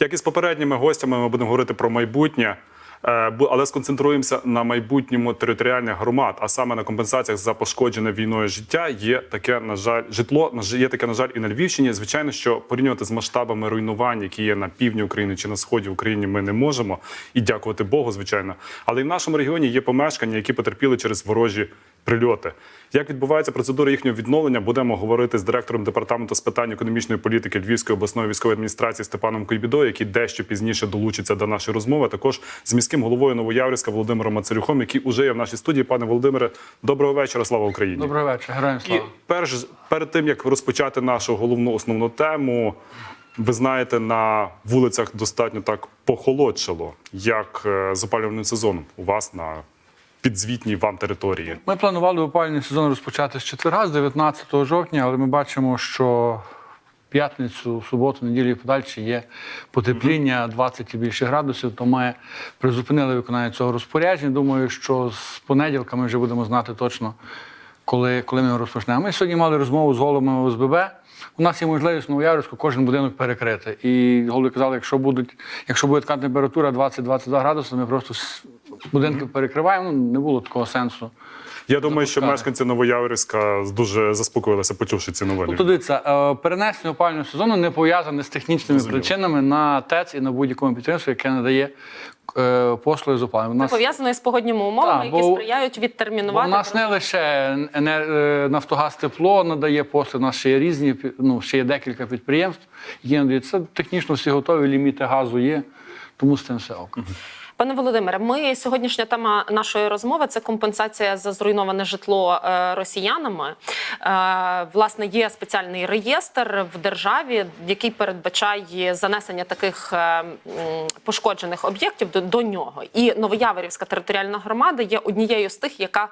Як і з попередніми гостями, ми будемо говорити про майбутнє, е, але сконцентруємося на майбутньому територіальних громад, а саме на компенсаціях за пошкоджене війною життя. Є таке, на жаль, житло є таке, на жаль, і на Львівщині. Звичайно, що порівнювати з масштабами руйнувань, які є на півдні України чи на сході України, ми не можемо. І дякувати Богу, звичайно. Але і в нашому регіоні є помешкання, які потерпіли через ворожі прильоти. Як відбувається процедура їхнього відновлення? Будемо говорити з директором департаменту з питань економічної політики Львівської обласної військової адміністрації Степаном Койбідою, який дещо пізніше долучиться до нашої розмови. Також з міським головою Новояврська Володимиром Мацарюхом, який уже є в нашій студії. Пане Володимире, доброго вечора. Слава Україні! Добрий вечір, героям І слава. перш перед тим як розпочати нашу головну основну тему, ви знаєте, на вулицях достатньо так похолодшало, як е, з опалювальним сезоном у вас на підзвітній вам території. Ми планували опалювальний сезон розпочати з четверга, з 19 жовтня, але ми бачимо, що п'ятницю, суботу, неділю і подальше є потепління 20 і більше градусів. То ми призупинили виконання цього розпорядження. Думаю, що з понеділка ми вже будемо знати точно, коли, коли ми його розпочнемо. Ми сьогодні мали розмову з головами ОСББ. У нас є можливість в Новояврську кожен будинок перекрити. І голови казали, якщо будуть, якщо буде така температура 20-22 градуси, ми просто будинки перекриваємо. Ну, не було такого сенсу. Я думаю, що мешканці Новояворівська дуже заспокоїлися, почувши ці новини. Тобто, дивіться, е, перенесення опалювального сезону не пов'язане з технічними Зрозуміло. причинами на ТЕЦ і на будь-якому підприємстві, яке надає е, послуги з опалення. У нас, пов'язано з погодніми умовами, Так, які бо- сприяють бо відтермінувати. у нас не лише енер... е, Нафтогаз тепло надає послуги, у нас ще є різні, ну, ще є декілька підприємств, які надають. Це технічно всі готові, ліміти газу є, тому з цим все ок. Пане Володимире, ми сьогоднішня тема нашої розмови це компенсація за зруйноване житло е, росіянами. Е, Власне, є спеціальний реєстр в державі, який передбачає занесення таких е, пошкоджених об'єктів до, нього. І Новояворівська територіальна громада є однією з тих, яка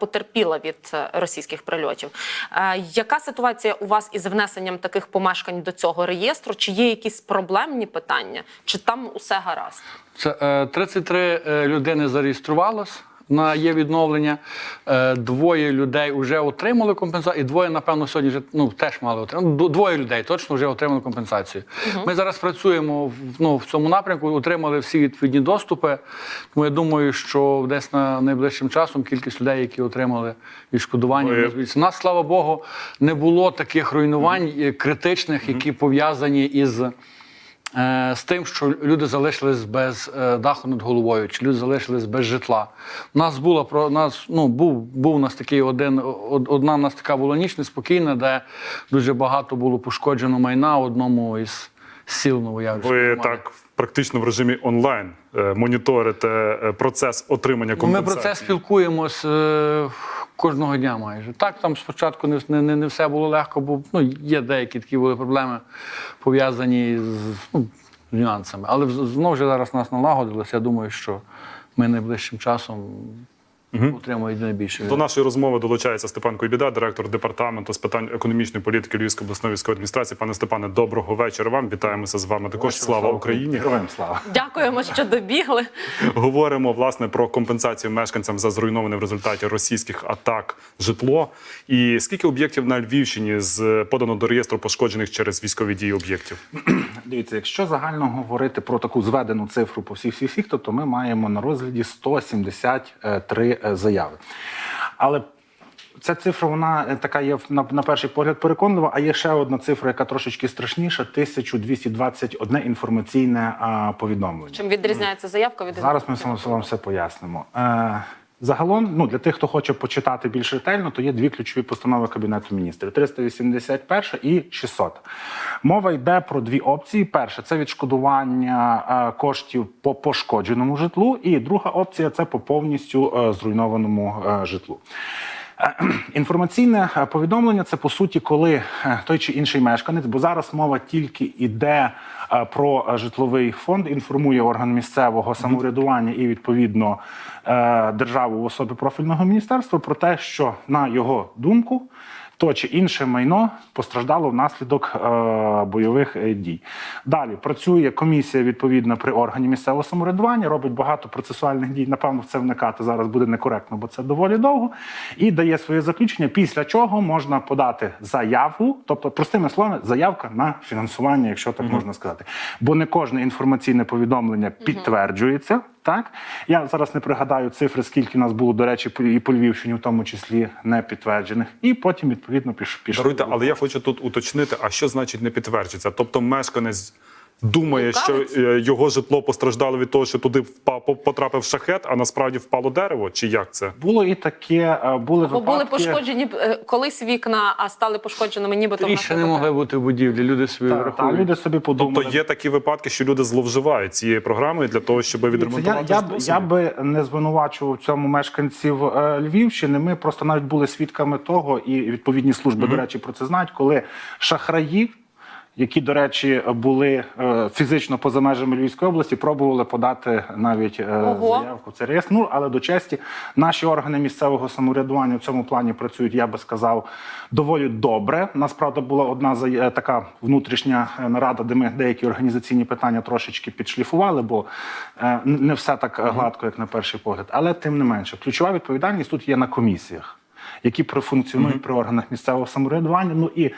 Потерпіла від е, російських прильотів. Е, Яка ситуація у вас із внесенням таких помешкань до цього реєстру? Чи є якісь проблемні питання, чи там усе гаразд? Це е, 33 е, людини зареєструвалось на є відновлення. Е, Двоє людей вже отримали компенсацію, і двоє, напевно, сьогодні вже ну, теж мали отримати. Двоє людей точно вже отримали компенсацію. Ми зараз працюємо в, ну, в цьому напрямку, отримали всі відповідні доступи. Тому я думаю, що десь на найближчим часом кількість людей, які отримали відшкодування, У нас, слава Богу, не було таких руйнувань е, критичних, які пов'язані із. Е, з тим, що люди залишились без е, даху над головою, чи люди залишились без житла. У нас була про нас, ну був був у нас такий один, одна у нас така була ніч неспокійна, де дуже багато було пошкоджено майна одному із сіл Новоявської. Ви так практично в режимі онлайн е, моніторите процес отримання Ми про це спілкуємось кожного дня майже. Так, там спочатку не, не, не, все було легко, бо ну, є деякі такі були проблеми пов'язані з, ну, з нюансами. Але знову ж зараз нас налагодилося. Я думаю, що ми найближчим часом отримаємо найбільше. До нашої розмови долучається Степан Койбіда, директор департаменту з питань економічної політики Львівської обласної військової адміністрації. Пане Степане, доброго вечора вам. Вітаємося з вами. Також слава Україні. Героям слава. Дякуємо, що добігли. Говоримо власне про компенсацію мешканцям за зруйноване в результаті російських атак житло. І скільки об'єктів на Львівщині з подано до реєстру пошкоджених через військові дії об'єктів? Дивіться, якщо загально говорити про таку зведену цифру по всіх всіх всіх, то, ми маємо на розгляді 173 е, заяви. Але ця цифра, вона е, така є на, на перший погляд переконлива, а є ще одна цифра, яка трошечки страшніша: 1221 інформаційне а, повідомлення. Чим відрізняється заявка від Зараз ми вам все пояснимо. Е, загалом, ну для тих, хто хоче почитати більш ретельно, то є дві ключові постанови Кабінету міністрів: 381 і 600. Мова йде про дві опції: перша це відшкодування е, коштів по пошкодженому житлу, і друга опція це по повністю е, зруйнованому е, житлу. Е, Інформаційне е, повідомлення це по суті, коли е, той чи інший мешканець, бо зараз мова тільки йде про житловий фонд, інформує орган місцевого самоврядування і відповідно державу в особі профільного міністерства про те, що на його думку то чи інше майно постраждало внаслідок е, бойових е, дій. Далі працює комісія відповідна при органі місцевого самоврядування, робить багато процесуальних дій. Напевно, в це вникати зараз буде некоректно, бо це доволі довго. І дає своє заключення, після чого можна подати заяву, тобто, простими словами, заявка на фінансування, якщо так можна сказати. Бо не кожне інформаційне повідомлення підтверджується. Так, я зараз не пригадаю цифри, скільки нас було, до речі, і по Львівщині, в тому числі не підтверджених. І потім, відповідно, піш, пішли. Даруйте, але я хочу тут уточнити, а що значить не підтверджується? Тобто мешканець думає, що е, його житло постраждало від того, що туди впав, по- потрапив шахет, а насправді впало дерево, чи як це? Було і таке, е, були Бо були пошкоджені е, колись вікна, а стали пошкодженими нібито Ріше не могли бути в будівлі, люди собі Та, та, люди собі подумали. Тобто є такі випадки, що люди зловживають цією програмою для того, щоб Я, відремонтувати я, собі? я би не звинувачував в цьому мешканців е, Львівщини. Ми просто навіть були свідками того, і відповідні служби, до речі, про це знають, коли шахраї. Які, до речі, були е, фізично поза межами Львівської області, пробували подати навіть е, Ого. заявку в цей реєстр. Ну але до честі, наші органи місцевого самоврядування в цьому плані працюють, я би сказав, доволі добре. Насправді була одна е, така внутрішня нарада, де ми деякі організаційні питання трошечки підшліфували, бо не все так гладко, як на перший погляд. Але тим не менше, ключова відповідальність тут є на комісіях, які профункціонують при органах місцевого самоврядування. Ну і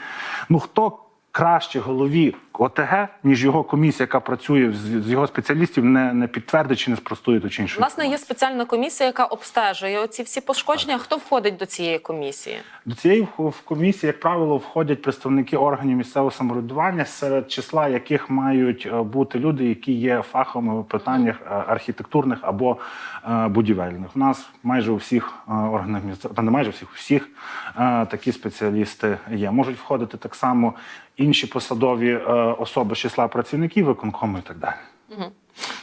ну хто краще голові ОТГ, ніж його комісія, яка працює з, його спеціалістів, не, не підтвердить чи не спростує ту чи іншу. Власне, є спеціальна комісія, яка обстежує оці всі пошкодження. Хто входить до цієї комісії? До цієї в- комісії, як правило, входять представники органів місцевого самоврядування, серед числа яких мають е, бути люди, які є фаховими в питаннях е, архітектурних або е, будівельних. У нас майже у всіх органах місцевого, та не майже у всіх, у всіх такі спеціалісти є. Можуть входити так само інші посадові особи з числа працівників виконкому і так далі.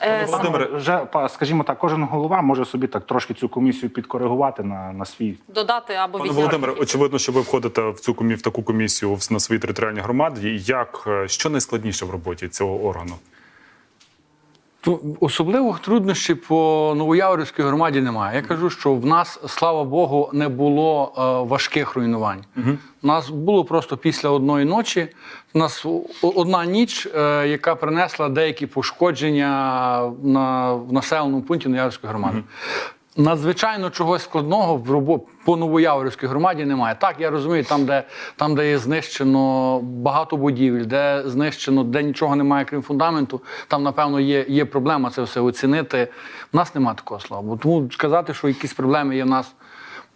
Е, Володимире, Вже скажімо так, кожен голова може собі так трошки цю комісію підкоригувати на, на свій Додати або Пане. Володимире, очевидно, що ви входите в цю комі в таку комісію на своїй територіальній громаді. Як е, що найскладніше в роботі цього органу? Ну, Особливих труднощів по Новояворівській громаді немає. Я кажу, що в нас, слава Богу, не було е, важких руйнувань. У нас було просто після одної ночі. У нас одна ніч, е, яка принесла деякі пошкодження на, в населеному пункті Новояворівської громади. Надзвичайно чогось складного в роботі по Новояворівській громаді немає. Так, я розумію, там, де, там, де є знищено багато будівель, де знищено, де нічого немає, крім фундаменту, там, напевно, є, є проблема це все оцінити. У нас немає такого слова. Тому сказати, що якісь проблеми є в нас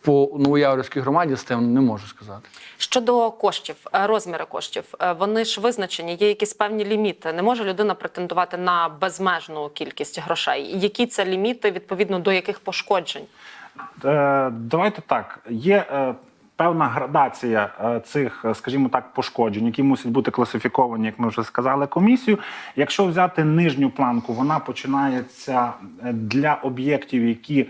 по Новояворівській громаді, з тим не можу сказати. Щодо коштів, е, розміри коштів, е, вони ж визначені, є якісь певні ліміти. Не може людина претендувати на безмежну кількість грошей. Які це ліміти відповідно до яких пошкоджень? Е, Давайте так. Є певна градація е, цих, е, скажімо так, пошкоджень, які мусять бути класифіковані, як ми вже сказали, комісію. Якщо взяти нижню планку, вона починається е, для об'єктів, які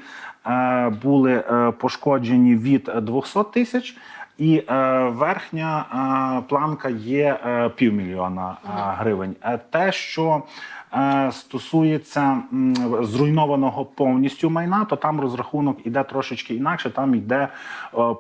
були пошкоджені від 200 тисяч. І е, верхня е, планка є е, півмільйона е, гривень. Те, що стосується зруйнованого повністю майна, то там розрахунок іде трошечки інакше. Там йде е,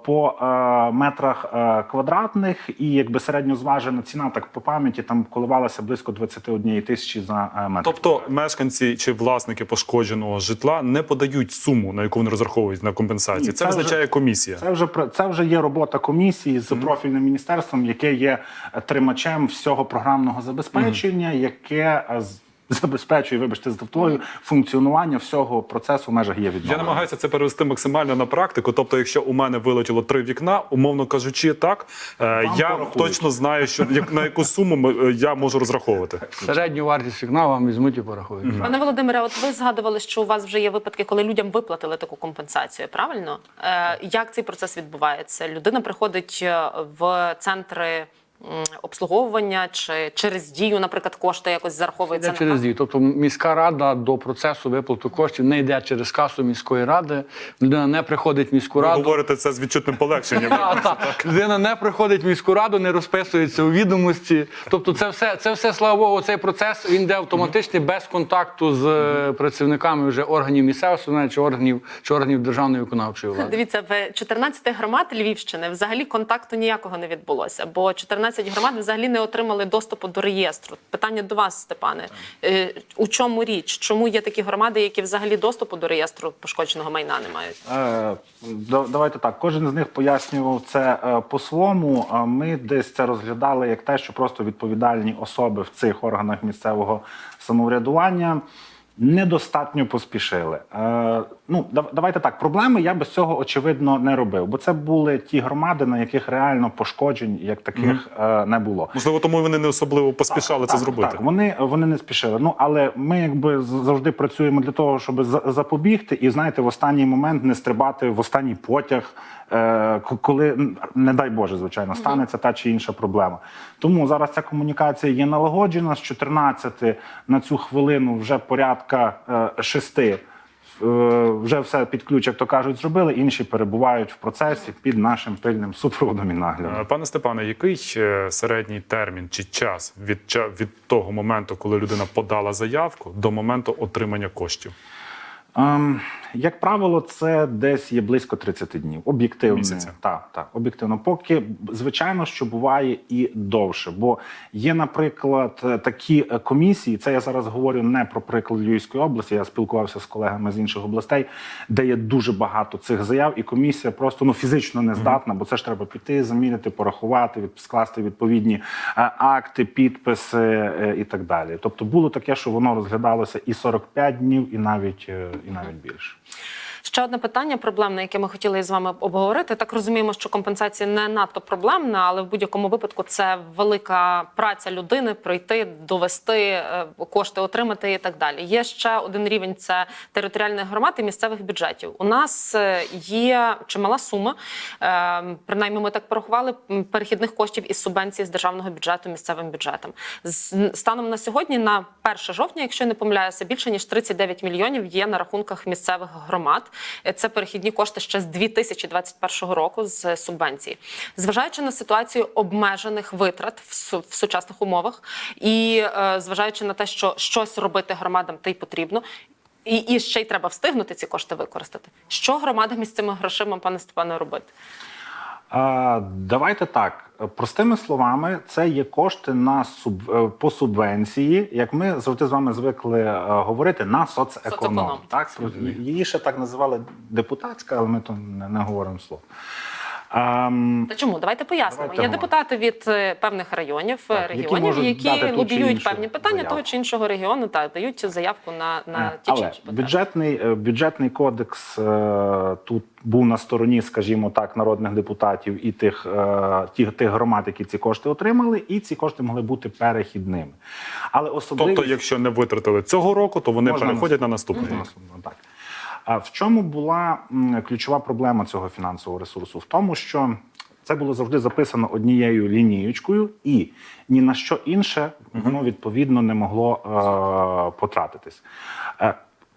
по е, метрах е, квадратних, і якби середньозважена ціна, так по пам'яті, там коливалася близько 21 тисячі за е, метр. Тобто мешканці чи власники пошкодженого житла не подають суму, на яку вони розраховують на компенсацію. Ні, Це, це вже- визначає комісія. Це вже це вже є робота комісії з профільним міністерством, яке є е, тримачем всього програмного забезпечення, яке е, з- забезпечує, вибачте, з тавтологію, функціонування всього процесу в межах є Я намагаюся це перевести максимально на практику. Тобто, якщо у мене вилетіло три вікна, умовно кажучи, так е, я порахують. точно знаю, що як на яку суму ми- е, я можу розраховувати. Середню вартість вікна вам візьмуть і порахують. Пане Володимире, от ви згадували, що у вас вже є випадки, коли людям виплатили таку компенсацію. Правильно? Е, як цей процес відбувається? Людина приходить е, в центри обслуговування, чи через дію, наприклад, кошти якось зараховуються Йде через дію. Тобто міська рада до процесу виплату коштів не йде через касу міської ради. Людина не приходить в міську Ви раду. говорите це з відчутним полегшенням. Людина не приходить в міську раду, не розписується у відомості. Тобто, це все, це все, слава Богу, цей процес він йде автоматичний без контакту з е, працівниками вже органів місцевого самоврядування чи органів чи органів державної виконавчої влади. Дивіться, в 14 громад Львівщини взагалі контакту ніякого не відбулося, бо 14 громад взагалі не отримали доступу до реєстру. Питання до вас, Степане. Е, У чому річ? Чому є такі громади, які взагалі доступу до реєстру пошкодженого майна не мають? Е, Давайте так. Кожен з них пояснював це е, по-своєму. Ми десь це розглядали як те, що просто відповідальні особи в цих органах місцевого самоврядування недостатньо поспішили. Е, Ну, дав- давайте так. Проблеми я без цього очевидно не робив, бо це були ті громади, на яких реально пошкоджень як таких е, не було. Можливо, тому вони не особливо поспішали це Так, зробити. Так, вони, вони не спішили. Ну але ми якби завжди працюємо для того, щоб за- запобігти, і знаєте, в останній момент не стрибати в останній потяг, е, коли не дай Боже, звичайно, станеться та чи інша проблема. Тому зараз ця комунікація є налагоджена з 14 на цю хвилину вже порядка е, 6 е, вже все під ключ, як то кажуть, зробили. Інші перебувають в процесі під нашим пильним супроводом і наглядом. Е, Пане Степане, який е, середній термін чи час від, від того моменту, коли людина подала заявку, до моменту отримання коштів? Ем, як правило, це десь є близько 30 днів. Об'єктивно. Місяця. Так, так, об'єктивно. Поки, звичайно, що буває і довше. Бо є, наприклад, е, такі е, комісії, це я зараз говорю не про приклад Львівської області, я спілкувався з колегами з інших областей, де є дуже багато цих заяв, і комісія просто ну, фізично не здатна, бо це ж треба піти, заміряти, порахувати, від- скласти відповідні е, акти, підписи і так далі. Тобто було таке, що воно розглядалося і 45 днів, і навіть, і навіть більше. Ще одне питання проблемне, яке ми хотіли з вами обговорити. Так розуміємо, що компенсація не надто проблемна, але в будь-якому випадку це велика праця людини прийти, довести е, кошти, отримати і так далі. Є ще один рівень це територіальних громад і місцевих бюджетів. У нас е, є чимала сума, е, принаймні ми так порахували перехідних коштів із субвенції з державного бюджету місцевим бюджетам. Станом на сьогодні, на 1 жовтня, якщо не помиляюся, більше ніж 39 мільйонів є на рахунках місцевих громад. Це перехідні кошти ще з 2021 року з субвенції. Зважаючи на ситуацію обмежених витрат в, сучасних умовах, і е, зважаючи на те, що щось робити громадам та й потрібно. І, і ще й треба встигнути ці кошти використати. Що громадам із цими грошима, пане Степане, робити? Давайте так. Простими словами, це є кошти на суб, е, по субвенції, як ми завжди з вами звикли е, говорити, на соцеконом. Соцеконом. Так? Її ще так називали депутатська, але ми то не, не говоримо слово. Ем, Та чому? Давайте пояснимо. Давайте Є депутати від е, певних районів, е, Так, регіонів, які, чи лобіюють певні питання заявку. того чи іншого регіону та дають заявку на, на Е, ті чи інші потреби. бюджетний, бюджетний кодекс е, тут був на стороні, скажімо так, народних депутатів і тих, е, тих, тих громад, які ці кошти отримали, і ці кошти могли бути перехідними. Але особливість... Тобто, якщо не витратили цього року, то вони Можна переходять на наступний. Наступного, Так. А в чому була ключова проблема цього фінансового ресурсу? В тому, що це було завжди записано однією лінієчкою, і ні на що інше воно відповідно не могло е, потратитись.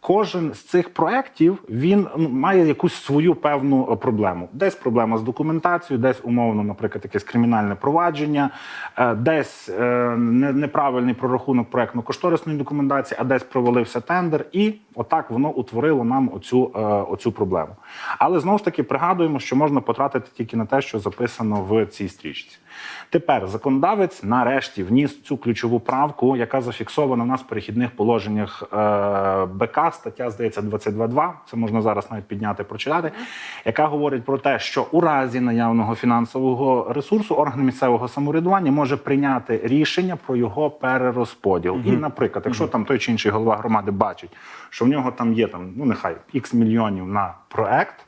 Кожен з цих проєктів він ну, має якусь свою певну е, проблему. Десь проблема з документацією, десь умовно, наприклад, якесь кримінальне провадження, е, десь е, не- неправильний прорахунок проєктно-кошторисної документації, а десь провалився тендер, і отак воно утворило нам оцю, оцю проблему. Але знову ж таки пригадуємо, що можна потратити тільки на те, що записано в цій стрічці. Тепер законодавець нарешті вніс цю ключову правку, яка зафіксована в нас в перехідних положеннях е, БК, стаття, здається, 22.2, це можна зараз навіть підняти, прочитати, яка говорить про те, що у разі наявного фінансового ресурсу орган місцевого самоврядування може прийняти рішення про його перерозподіл. І, наприклад, якщо там той чи інший голова громади бачить, що в нього там є там, ну нехай ікс мільйонів на проект.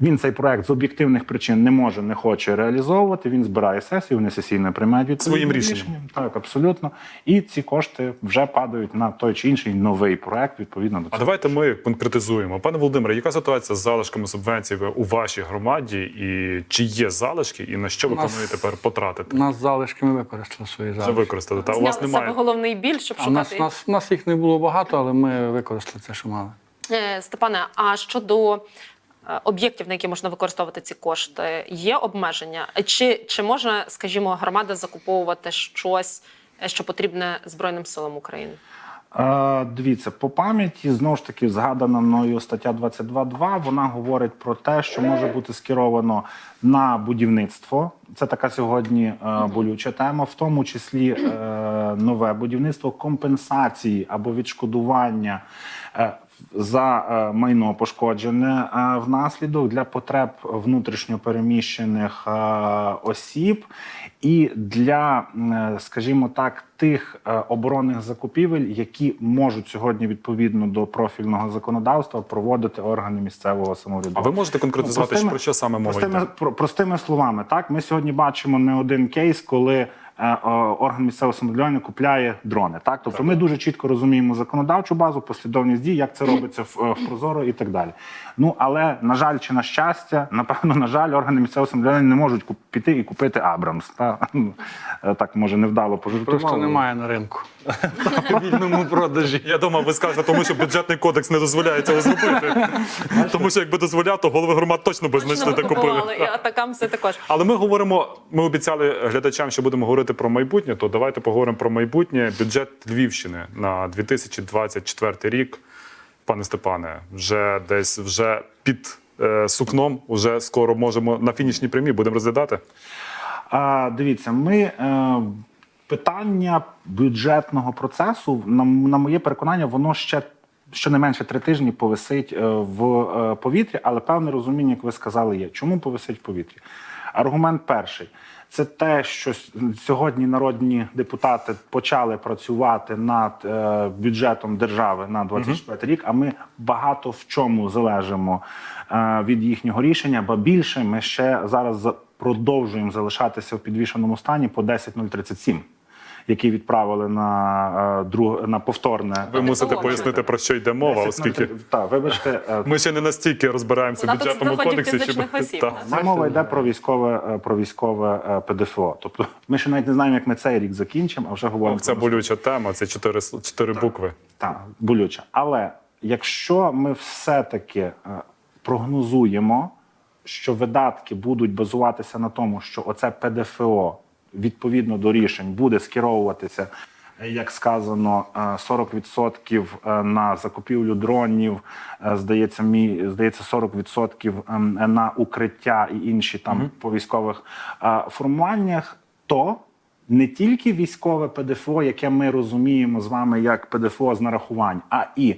Він цей проект з об'єктивних причин не може, не хоче реалізовувати. Він збирає сесію, вони сесійно приймають відповідне Своїм рішенням. рішення. Так, абсолютно. І ці кошти вже падають на той чи інший новий проект відповідно до А давайте ми конкретизуємо. Пане Володимире, яка ситуація з залишками субвенцій у вашій громаді, і чи є залишки, і на що ви нас- плануєте тепер потратити? У нас залишки ми використали свої Вже залишки. використали. Та у вас з себе головний біль, щоб А у нас, нас, нас їх не було багато, але ми використали це, що мали. Е, Степане, а щодо об'єктів, на які можна використовувати ці кошти, є обмеження? Чи, чи може, скажімо, громада закуповувати щось, е, що потрібне Збройним силам України? Е, дивіться, по пам'яті знову ж таки згадана мною стаття 22.2, Вона говорить про те, що може бути скеровано на будівництво. Це така сьогодні е, болюча тема, в тому числі е, нове будівництво компенсації або відшкодування. е, За е, майно пошкоджене е, внаслідок для потреб внутрішньопереміщених е, осіб. І для, скажімо так, тих оборонних закупівель, які можуть сьогодні відповідно до профільного законодавства проводити органи місцевого А ви можете конкретизувати, Ну, простими- про що саме мова простими, йде? про- простими словами, так? Ми сьогодні бачимо не один кейс, коли орган місцевого самоврядування купляє дрони. Так, тобто ми дуже чітко розуміємо законодавчу базу, послідовність дій, як це робиться в, е, в Прозоро і так далі. Ну але на жаль, чи на щастя, напевно, на жаль, органи місцевого самоврядування не можуть піти і купити Абрамс. Та е, так може невдало пожартував. Просто немає на ринку. Вільному продажі. Я думав, ви скажете, тому що бюджетний кодекс не дозволяє цього зробити. Тому що якби дозволяв, то голови громад точно би знайшли та купували, і купили. атакамси також. Але ми говоримо, ми обіцяли глядачам, що будемо говорити про майбутнє. То давайте поговоримо про майбутнє. Бюджет Львівщини на 2024 рік. Пане Степане, вже десь вже під е, сукном, вже скоро можемо на фінішній прямі будемо розглядати. А, дивіться, ми е, питання бюджетного процесу, на, на моє переконання, воно ще щонайменше три тижні повисить е, в е, повітрі, але певне розуміння, як ви сказали, є. Чому повисить в повітрі? Аргумент перший. Це те, що сьогодні народні депутати почали працювати над е, бюджетом держави на 24 рік. А ми багато в чому залежимо від їхнього рішення, ба більше ми ще зараз за- продовжуємо залишатися в підвішеному стані по 10.037, який відправили на, е, друг, на повторне. Ви мусите пояснити про що йде мова, оскільки Так, вибачте, е, ми ще не настільки розбираємося в бюджетному кодексі. Так. Це мова йде про військове е, про військове е, ПДФО. Тобто ми ще навіть не знаємо, як ми цей рік закінчимо, а вже говоримо Це про болюча тема, це чотири, с- чотири букви. Так, болюче. Але якщо ми все-таки е, прогнозуємо, що видатки будуть базуватися на тому, що оце ПДФО відповідно до рішень буде скеровуватися, е, як сказано, е, 40% е, на закупівлю дронів, е, здається, мі, здається, 40% ем, на укриття і інші там по військових е, формуваннях, то не тільки військове ПДФО, яке ми розуміємо з вами як ПДФО з нарахувань, а і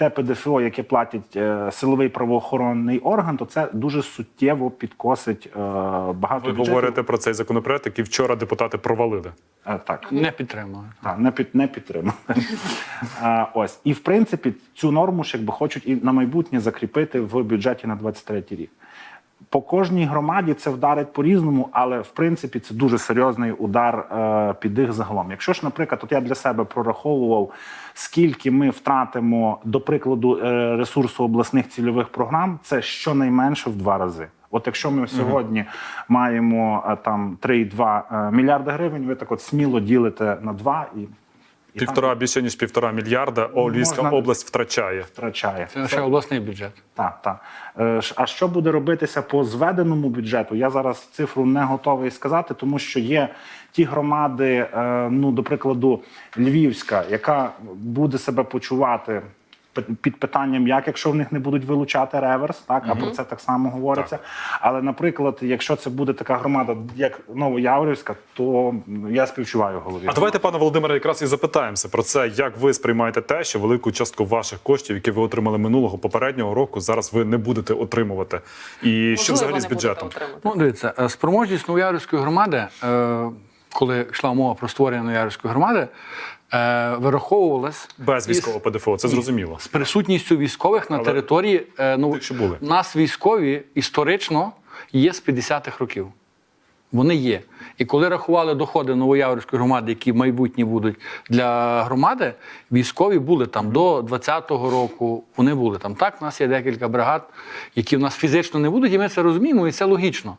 те ПДФО, яке платить е, силовий правоохоронний орган, то це дуже суттєво підкосить е, багато Ви бюджетів. говорите про цей законопроект, який вчора депутати провалили. Е, так. Не підтримали. Так, не під не підтримали. А, ось і в принципі цю норму ж якби хочуть і на майбутнє закріпити в бюджеті на 23 рік. По кожній громаді це вдарить по-різному, але в принципі це дуже серйозний удар е, під їх загалом. Якщо ж, наприклад, от я для себе прораховував, скільки ми втратимо, до прикладу, е, ресурсу обласних цільових програм, це щонайменше в два рази. От якщо ми сьогодні маємо е, там 3,2 е, мільярда гривень, ви так от сміло ділите на два і Півтора там більше ніж півтора мільярда. О, Львівська Можна- область втрачає. втрачає. Це лише обласний бюджет. Так, так. Е, ж- А що буде робитися по зведеному бюджету? Я зараз цифру не готовий сказати, тому що є ті громади, е, ну до прикладу, Львівська, яка буде себе почувати. Під питанням, як якщо в них не будуть вилучати реверс, так а про це так само говориться. Але, наприклад, якщо це буде така громада, як Новояврівська, то я співчуваю голові. А давайте, пане Володимире, якраз і запитаємося про це, як ви сприймаєте те, що велику частку ваших коштів, які ви отримали минулого попереднього року, зараз ви не будете отримувати. І що взагалі з бюджетом? Ну, дивіться, е, спроможність Новоярівської громади, е, коли йшла мова про створення Новоярівської громади, е, вираховувалась Без із- військового ПДФО, це зрозуміло. з присутністю військових на Але території. е, Ну, були. Нас військові історично є з 50-х років. Вони є. І коли рахували доходи Новояворівської громади, які майбутні будуть для громади, військові були там до 20-го року. Вони були там. Так, у нас є декілька бригад, які в нас фізично не будуть, і ми це розуміємо, і це логічно.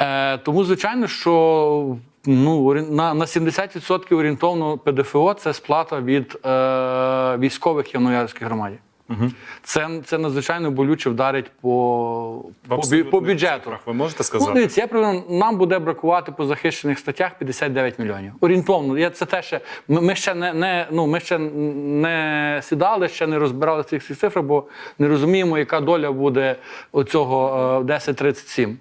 Е, тому, звичайно, що ну, на на 70% орієнтовно ПДФО це сплата від е, військових Явноярській громаді. Угу. Це це надзвичайно болюче вдарить по по, бюджету. Ви можете сказати? Ну, дивіться, я правильно, нам буде бракувати по захищених статтях 59 мільйонів. Орієнтовно, я це те ще ми, ми ще не не ну ми ще не сідали, ще не розбирали цих цих цифр, бо не розуміємо, яка доля буде оцього е, 1037.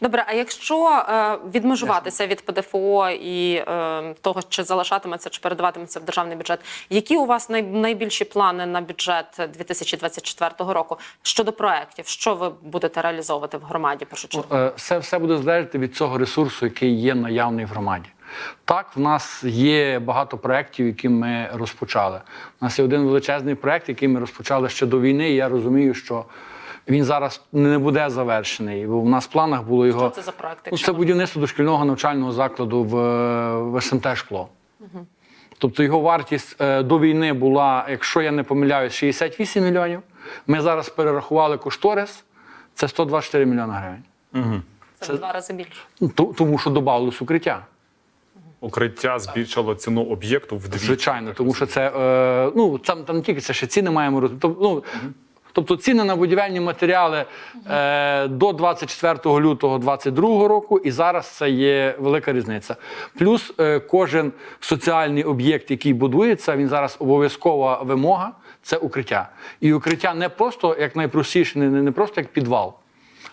Добре, а якщо е, відмежуватися від ПДФО і е, того, чи залишатиметься чи передаватиметься в державний бюджет, які у вас най, найбільші плани на бюджет 2024 року щодо проєктів? Що ви будете реалізовувати в громаді? Першочергово? Е, все все буде залежати від цього ресурсу, який є наявний в громаді. Так, в нас є багато проєктів, які ми розпочали. У нас є один величезний проєкт, який ми розпочали ще до війни. і Я розумію, що він зараз не буде завершений. Бо в нас в планах було його. Що це за проєкт, Ну, це будівництво дошкільного навчального закладу в, в СМТ шкло. Тобто його вартість е, до війни була, якщо я не помиляюсь, 68 мільйонів. Ми зараз перерахували кошторис, це 124 мільйони гривень. Це в два рази більше. Ну, Тому що додавалось укриття. Укриття збільшило ціну об'єкту вдвічі. Звичайно, тому що це е, ну там, там тільки це ще ціни маємо роз... Тоб- ну, Тобто ціни на будівельні матеріали е, до 24 лютого 2022 року, і зараз це є велика різниця. Плюс е, кожен соціальний об'єкт, який будується, він зараз обов'язкова вимога це укриття. І укриття не просто як найпростіше, не, не просто як підвал.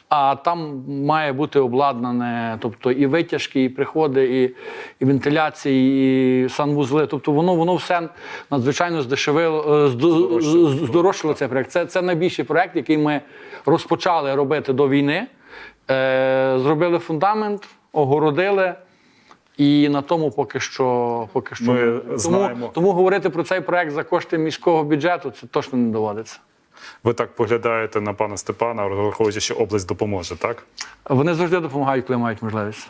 А там має бути обладнане, тобто і витяжки, і приходи, і, і вентиляції, і санвузли. Тобто воно воно все надзвичайно здешевило, е, здорожчало цей проект. Це, це найбільший проект, який ми розпочали робити до війни. Е, зробили фундамент, огородили. І на тому поки що поки що Ми тому, знаємо. тому говорити про цей проект за кошти міського бюджету це точно не доводиться. Ви так поглядаєте на пана Степана, враховуючи, що область допоможе, так? Вони завжди допомагають, коли мають можливість.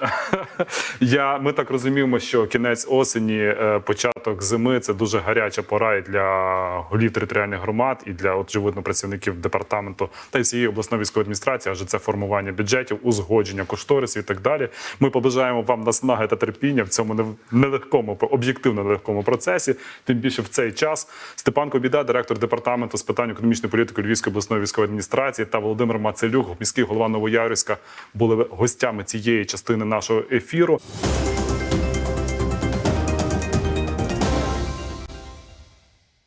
Я, ми так розуміємо, що кінець осені, е, початок зими це дуже гаряча пора і для голів територіальних громад, і для очевидно працівників департаменту та й всієї обласної військової адміністрації, адже це формування бюджетів, узгодження кошторисів і так далі. Ми побажаємо вам наснаги та терпіння в цьому нелегкому, об'єктивно нелегкому процесі. Тим більше в цей час Степан Кобіда, директор департаменту з питань економічної політики Львівської обласної військової адміністрації, та Володимир Мацелюк, міський голова Новоярівська, були гостями цієї частини нашого ефіру.